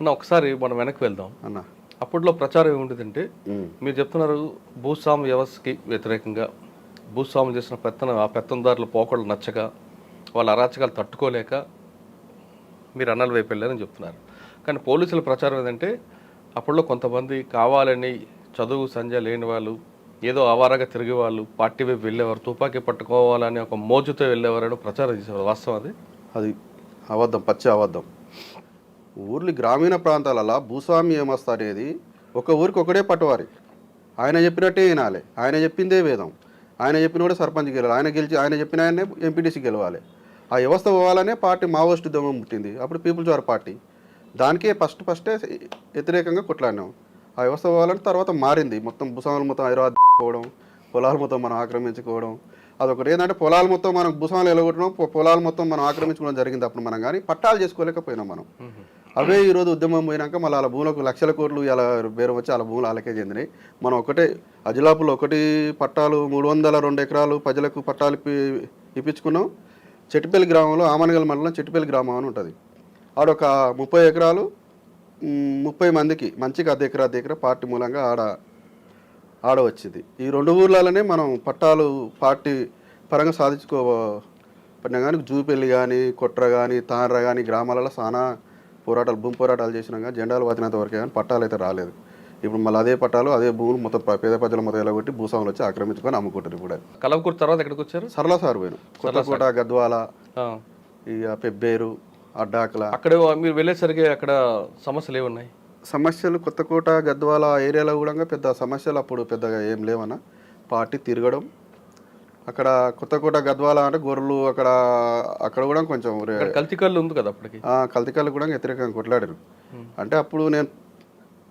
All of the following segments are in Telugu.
అన్న ఒకసారి మనం వెనక్కి వెళ్దాం. అన్న. అప్పట్లో ప్రచారం ఏముంటుందంటే ఉమ్. మీరు చెప్తున్నారు భూస్వామ్య వ్యవస్థకి వ్యతిరేకంగా. భూస్వామ్యం చేసిన పెత్తన ఆ పెత్తందారుల పోకళ్ళు నచ్చక వాళ్ళ అరాచకాలు తట్టుకోలేక మీరు అన్నల వైపు వెళ్ళారని చెప్తున్నారు. కానీ పోలీసుల ప్రచారం ఏంటంటే అప్పట్లో కొంతమంది కావాలని చదువు సంధ్య లేని వాళ్ళు ఏదో ఆవారగా తిరిగే వాళ్ళు పార్టీ వైపు వెళ్ళేవారు తుపాకీ పట్టుకోవాలని ఒక మోజుతో వెళ్ళేవారని ప్రచారం చేసేవారు వాస్తవం అది? అది అబద్ధం పచ్చి అబద్ధం. ఊర్లు గ్రామీణ ప్రాంతాలలో భూస్వామి ఏమస్తా అనేది ఒక ఊరికి ఒకడే పట్టువారి ఆయన చెప్పినట్టే వినాలి. ఆయన చెప్పిందే వేదం. ఆయన చెప్పిన కూడా సర్పంచ్ గెలవాలి. ఆయన గెలిచి ఆయన చెప్పిన ఆయనే ఎంపీటీసీ గెలవాలి. ఆ వ్యవస్థ పోవాలనే పార్టీ మావోయిస్ట్ ఉద్యమం పుట్టింది. అప్పుడు పీపుల్స్ వార్ పార్టీ. దానికే ఫస్ట్ ఫస్టే వ్యతిరేకంగా కొట్లాడినాం. ఆ వ్యవస్థ పోవాలని తర్వాత మారింది. మొత్తం భూస్వాములు మొత్తం హైదరాబాద్ పోవడం పొలాలు మొత్తం మనం ఆక్రమించుకోవడం. అదొకటి. ఏంటంటే పొలాలు మొత్తం మనం భూస్వాములు ఎలగొట్టడం పొలాల పొలాలు మొత్తం మనం ఆక్రమించుకోవడం జరిగింది అప్పుడు మనం కానీ పట్టాలు చేసుకోలేకపోయినాం మనం. అవే ఈరోజు ఉద్యమం పోయినాక మళ్ళీ వాళ్ళ భూములకు లక్షల కోట్లు ఇలా బేరం వచ్చి వాళ్ళ భూములు అలాగే చెందినాయి. మనం ఒకటే అజిలాపులో ఒకటి పట్టాలు మూడు వందల రెండు ఎకరాలు ప్రజలకు పట్టాలు ఇప్పి- ఇప్పించుకున్నాం. చెట్టుపల్లి గ్రామంలో ఆమనగల్ మండలం చెట్టుపల్లి గ్రామం అని ఉంటుంది. ఆడొక ముప్పై ఎకరాలు ముప్పై మందికి మంచిగా అర్ధ ఎకరా అర్ధ ఎకరా పార్టీ మూలంగా ఆడ ఆడ వచ్చింది. ఈ రెండు ఊర్లలోనే మనం పట్టాలు పార్టీ పరంగా సాధించుకో పడినా కానీ జూపెల్లి కానీ కొట్ర కానీ తాండ్ర కానీ గ్రామాలలో చాలా పోరాటాలు భూమి పోరాటాలు చేసినాం కానీ జెండాలు వాతినంత వరకే కానీ పట్టాలు అయితే రాలేదు. ఇప్పుడు మళ్ళీ అదే పట్టాలు అదే భూములు మొత్తం పేద ప్రజల మొత్తం ఎలగొట్టి భూస్వాములు వచ్చి ఆక్రమించుకొని అమ్ముకుంటారు ఇప్పుడు. కలవకూరు తర్వాత ఎక్కడికి వచ్చారు? సరళ సార్ పోయిన కొత్తకోట గద్వాల. ఇక పెబ్బేరు అడ్డాకల. అక్కడ మీరు వెళ్ళేసరికి అక్కడ సమస్యలు ఏమున్నాయి? సమస్యలు కొత్తకోట గద్వాల ఏరియాలో కూడా పెద్ద సమస్యలు అప్పుడు పెద్దగా ఏం లేవన్న. పార్టీ తిరగడం అక్కడ కొత్తకోట గద్వాల అంటే గొర్రెలు అక్కడ అక్కడ కూడా కొంచెం రే- అక్కడ కల్తీ కళ్ళు ఉంది కదా అప్పటికి? ఆ, కల్తీకాలు కూడా వ్యతిరేకంగా కొట్లాడారు. అంటే అప్పుడు నేను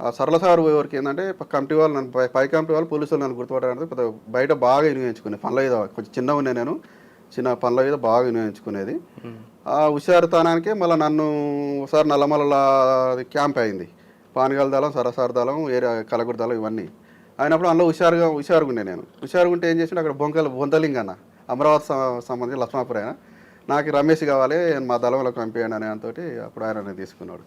ఆ సరళ సార్ ఎవరికి ఏంటంటే కమిటీ వాళ్ళు నన్ను పై- కమిటీ వాళ్ళు పోలీసులు నన్ను గుర్తుపట్టారంటే బయట బాగా వినియోగించుకునే పనుల మీద కొంచెం చిన్నగా ఉన్నాయి నేను చిన్న పనుల మీద బాగా వినియోగించుకునేది. ఆ హుషారుతనానికే మళ్ళీ నన్ను ఒకసారి నల్లమల్ల క్యాంప్ అయింది. పానగాల దళం సరసార దళం ఏరియా కలగురు దళం ఇవన్నీ. అయినప్పుడు అందులో హుషారుగా హుషారుగా ఉండే నేను. హుషారుగా ఉంటే ఏం చేసిండు? అక్కడ బొంకలు బొంతలింగ్ అన్న. అమరావతి సంబంధించి లక్ష్మాపురం ఆయన. నాకు రమేష్ కావాలి మా దళంలోకి పంపించండి అని ఆయనతోటి అప్పుడు ఆయన తీసుకున్నాడు.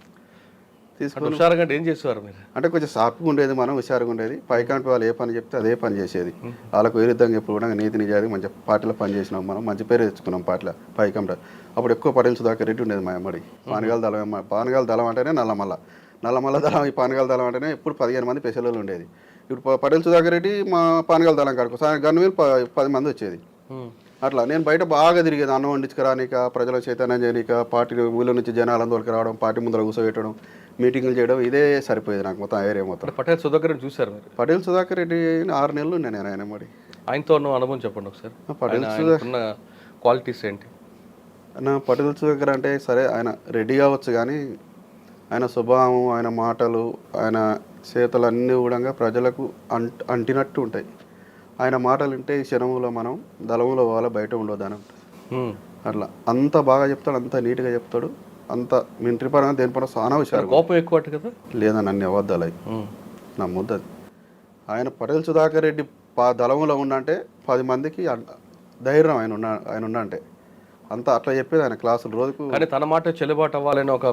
తీసుకుని హుషారుగా అంటే ఏం చేసేవారు మీరు? అంటే కొంచెం షార్ప్గా ఉండేది మనం హుషారుగా ఉండేది పైకంటి వాళ్ళు ఏ పని చెప్తే అదే పని చేసేది. వాళ్ళకు విరుద్ధంగా ఎప్పుడు కూడా నీతి నిజాది మంచి పార్టీలో పని చేసినాం మనం. మంచి పేరు తెచ్చుకున్నాం పార్టీలో పైకంట. అప్పుడు ఎక్కువ పటేల్ సుధాకర్ రెడ్డి ఉండేది మా అమ్మడి. పానగాల దళం పానగాల దళం అంటేనే నల్లమల్ల. నల్లమల్ల దళం ఈ పానగాల దళం అంటేనే ఎప్పుడు పదిహేను మంది పెసలలో ఉండేది. ఇప్పుడు పటేల్ సుధాకర్ రెడ్డి మా పానగాల దళం కాడుకు ప- పది మంది వచ్చేది. అట్లా నేను బయట బాగా తిరిగేది అన్నం వండించుకురానిక ప్రజల చైతన్యం చేయనిక పార్టీ ఊళ్ళో నుంచి జనాలందరికి రావడం పార్టీ ముందర కూర్చోబెట్టడం మీటింగులు చేయడం ఇదే సరిపోయేది నాకు మొత్తం ఏరియా మొత్తం. పటేల్ సుధాకర్ రెడ్డి మీరు? పటేల్ సుధాకర్ రెడ్డి ఆరు నెలలు ఉన్నాయి నేను ఆయన మరి. ఆయనతో ఉన్న అనుభవం చెప్పండి ఒకసారి. పటేల్ ఆయనకున్న క్వాలిటీస్ ఏంటి? నా పటేల్ సుధాకర్ అంటే సరే ఆయన రెడీ కావచ్చు కానీ ఆయన స్వభావం ఆయన మాటలు ఆయన చేతలు అన్నీ కూడా ప్రజలకు అంట్ అంటినట్టు ఉంటాయి. ఆయన మాటలు వింటే ఈ క్షణంలో మనం దళంలో పోవాలి బయట ఉమ్. అట్లా. అంత బాగా చెప్తాడు అంత నీట్గా చెప్తాడు అంత మింట్రీ పరంగా దేని పరంగా చాలా హుషారు కోపం ఎక్కువ కదా? లేదని అన్ని అబద్ధాలు. అవి. నమ్మొద్దు ఆయన పటేల్ సుధాకర్ రెడ్డి పా దళంలో ఉండంటే పది మందికి ధైర్యం ఆయన ఉన్న ఆయన ఉన్నంటే అంత అట్లా చెప్పేది ఆయన క్లాసులు రోజుకు. కానీ తన మాట చెల్లుబాటు అవ్వాలని ఒక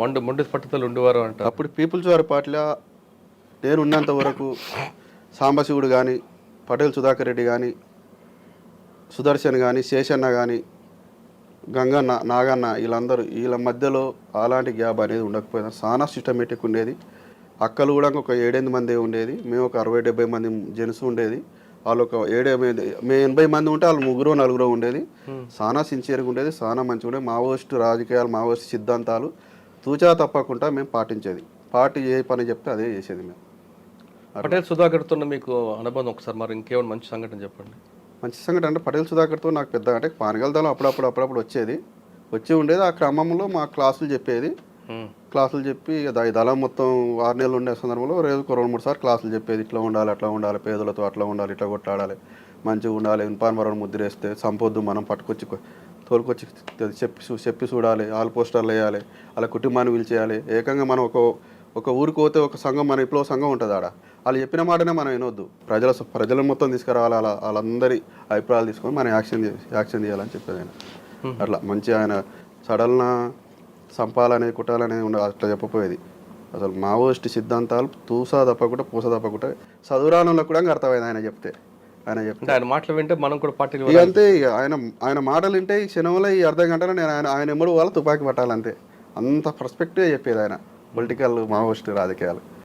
మొండి మొండి పట్టుదల ఉండేవారు అంట. అప్పుడు పీపుల్స్ వారి పార్టీలో నేను ఉన్నంత వరకు సాంబశివుడు కానీ పటేల్ సుధాకర్ రెడ్డి కానీ సుదర్శన్ కానీ శేషన్న కానీ గంగన్న నాగన్న వీళ్ళందరూ వీళ్ళ మధ్యలో అలాంటి గ్యాప్ అనేది ఉండకపోయినా చాలా సిస్టమేటిక్ ఉండేది. అక్కలు కూడా ఒక ఏడెనిమిది మంది ఉండేది. మేము ఒక అరవై డెబ్బై మంది జెంట్స్ ఉండేది. వాళ్ళు ఒక ఏడెనిమిది మేము ఎనభై మంది ఉంటే వాళ్ళు ముగ్గురు నలుగురు ఉండేది. చాలా సిన్సియర్గా ఉండేది చాలా మంచిగా ఉండేది. మావోయిస్టు రాజకీయాలు మావోయిస్టు సిద్ధాంతాలు తూచా తప్పకుండా మేము పాటించేది. పార్టీ ఏ పని చెప్తే అదే చేసేది మేము. పటేల్ సుధాకర్తో మీకు అనుబంధం ఒకసారి మరి ఇంకేమైనా మంచి సంఘటన చెప్పండి. మంచి సంఘటన అంటే పటేల్ సుధాకర్తో నాకు పెద్ద అంటే పానగల దళం అప్పుడప్పుడు అప్పుడప్పుడు వచ్చేది. వచ్చి ఉండేది ఆ క్రమంలో మా క్లాసులు చెప్పేది. క్లాసులు చెప్పి ఇక దా- ఈ దళం మొత్తం ఆరు నెలలు ఉండే సందర్భంలో రోజుకు రెండు మూడు సార్లు క్లాసులు చెప్పేది. ఇట్లా ఉండాలి అట్లా ఉండాలి పేదలతో అట్లా ఉండాలి ఇట్లా కొట్లాడాలి మంచిగా ఉండాలి ఇన్పాన్వరం ముద్రేస్తే సంపొద్దు మనం పట్టుకొచ్చి తోలుకొచ్చి చెప్పి చెప్పి చూడాలి ఆల్ పోస్టర్లు వేయాలి అలా కుటుంబాన్ని పిలిచేయాలి. ఏకంగా మనం ఒక ఒక ఊరికి పోతే ఒక సంఘం మన ఇప్పుడు సంఘం ఉంటుంది ఆడ. వాళ్ళు చెప్పిన మాటనే మనం వినొద్దు. ప్రజల ప్రజలను మొత్తం తీసుకురావాలి అలా వాళ్ళందరి అభిప్రాయాలు తీసుకొని మనం యాక్షన్ యాక్షన్ చేయాలని చెప్పేది ఆయన అట్లా మంచి ఆయన సడల్న సంపాలనే కుట్టాలనే ఉండ అట్లా చెప్పపోయేది అసలు మావోయిస్ట్ సిద్ధాంతాలు తూసా తప్పకుండా పూస తప్పకుండా చదువురానంలో కూడా అర్థమైంది ఆయన చెప్తే. ఆయన చెప్తే. ఆయన మాటలు వింటే మనం కూడా పార్టీలు ఇక అంతే ఇక. ఆయన ఆయన మాటలు వింటే ఈ క్షణంలో ఈ అర్ధ గంటలో నేను ఆయన ఆయన ఎమ్మడు వాళ్ళ తుపాకీ పట్టాలంతే. అంత పర్స్పెక్టివ్ చెప్పేది ఆయన. పొలిటికల్ మావోయిస్ట్ రాజకీయాలు.